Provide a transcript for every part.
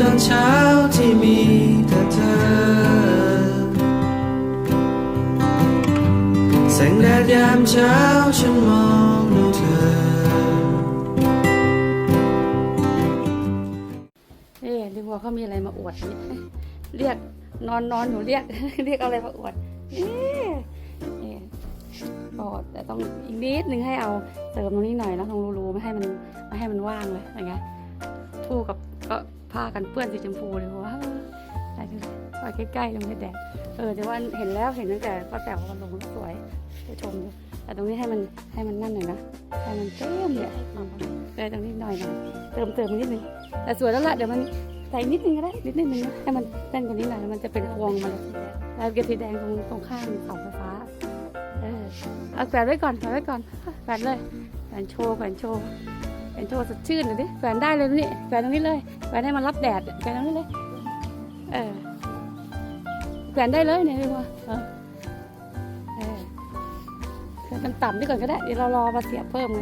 ตอนเช้าที่มีแต่เธอ แสงแดดยามเช้าฉันมองดูเธอ เอ๊ะดีกว่าเขามีอะไรมาอวดนี่เรียกนอนนอนหนูเรียก เรียกอะไรมาอวดเอ๊ะเอ๊ะก็แต่ต้องอีกนิดนึงให้เอาเติมตรงนี้หน่อยนะตรงรูๆไม่ให้มันไม่ให้มันว่างเลยอย่างเงี้ยทู่กับ ก็ผ้ากันเปื้อนสีชมพูเลยว้าอะไรดูสิไปใกล้ๆตรงนี้แดดเออแต่ว่าเห็นแล้วเห็นตั้งแต่ป้าแต๋วมันลงสวยไปชมดูแต่ตรงนี้ให้มันให้มันนั่นหน่อยนะให้มันเติมเนี่ยเออตรงนี้หน่อยหน่อยเติมเติมนิดนึงแต่สวยแล้วล่ะเดี๋ยวมันใส่นิดนึงก็ได้นิดนึงนะให้มันเต้นกว่านี้หน่อยแล้วมันจะเป็นพวงมาเลยแล้วเก็บสีแดงตรงตรงข้างเสาไฟฟ้าเออเอาแขวนไว้ก่อนแขวนไว้ก่อนแขวนเลยแขวนโชว์แขวนโชว์แขวนโชว์สดชื่นหน่อยดิแขวนได้เลยนี่แขวนตรงนี้เลย แขวนให้มันรับแดดแขวนตรงนี้เลย เออแขวนได้เลยเนี่ยพี่ว่าเออเออแขวนต่ำๆนี่ก่อนก็ได้เดี๋ยวเรารอมาเสียบเพิ่มไง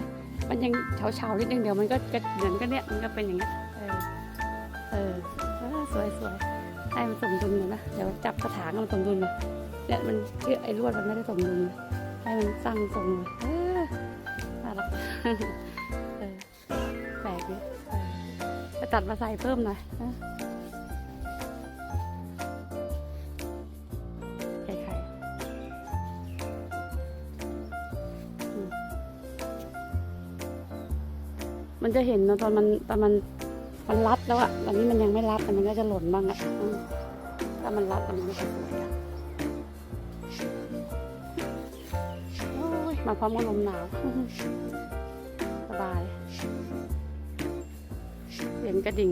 มันยังเฉาๆนิดนึงเดี๋ยวมันก็จะเหมือนกันเนี่ยมันก็เป็นอย่างเงี้ยเออเออสวยสวยให้มันสมดุลหน่อยนะเดี๋ยวจับกระถางให้มันสมดุลน่อยเนี่ยมันเชื่อไอ้ลวดมันไม่ได้สมดุลให้มันสร้างทรงหน่อยเออน่ารัก ตัดมาใส่เพิ่มหน่อยนะไข่ไข่มันจะเห็นนะตอนมันตอนมันมันรัดแล้วอะตอนนี้มันยังไม่รัดแต่มันก็จะหล่นบ้างอะถ้ามันรัดมันก็จะสวยอะมาพร้อมกับลมหนาว เห็นกระดิ่ง